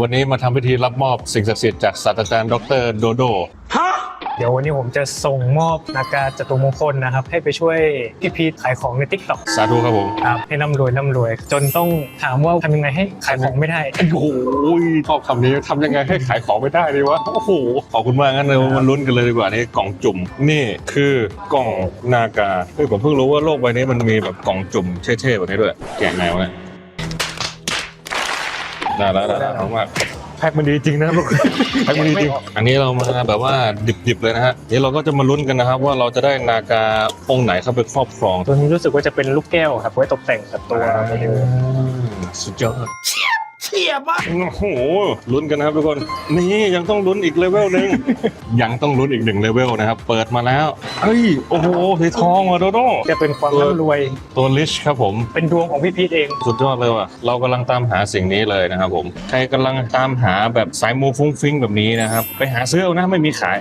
วันนี้มาทำพิธีรับมอบสิ่งศักดิ์สิทธิ์จากศาสตราจารย์ดรโดโด เดี๋ยววันนี้ผมจะส่งมอบนาการจตุมงคลนะครับ ให้ไปช่วยพี่พีทขายของใน t ิ k t o k สาธุครับผมครับให้ร่ำรวยร่ำรวย จนต้องถามว่าทำยังไงให้ขายของไม่ได้ โอ้โหชอบคำนี้ทำยังไงให้ขายของไม่ได้ดีวะ โอ้โห ขอบคุณมากงั้นเลยมาลุ้นกันเลยดีกว่านี่กล่องจุ่ม นี่คือกล่องนากาเฮ้ยผมเพิ่งรู้ว่าโลกใบนี้มันมีแบบกล่องจุ่มเท่ๆแบบนี้ด้วย แกะไงวะเนี่ย ได้แล้วได้แล้วขอบคุณมากแพ็คมันดีจริงนะครับทุกคนแพ็คมันดีจริง อันนี้เรามาแบบว่าดิบๆเลยนะฮะนี่เราก็จะมาลุ้นกันนะครับ ว่าเราจะได้นากาองค์ไหนเข้าไปครอบครองตัวนี้รู้สึกว่าจะเป็นลูกแก้วครับไว้ตกแต่งกับตัวโมเดลสุดยอด เฉียบอะโอ้โหลุ้นกันนะครับทุกคน นี่ยังต้องลุ้นอีกเลเวลหนึ่ง ยังต้องลุ้นอีกหนึ่งเลเวลนะครับ เปิดมาแล้วเฮ้ย โอ้โหสีทองว่ะโดโดจะเป็นความร่ำรวย ตัวลิชครับผม เป็นดวงของพี่พีทเอง สุดยอดเลยว่ะ เรากำลังตามหาสิ่งนี้เลยนะครับผม ใครกำลังตามหาแบบสายมูฟุ้งฟิ้งแบบนี้นะครับ ไปหาซื้อเอานะไม่มีขาย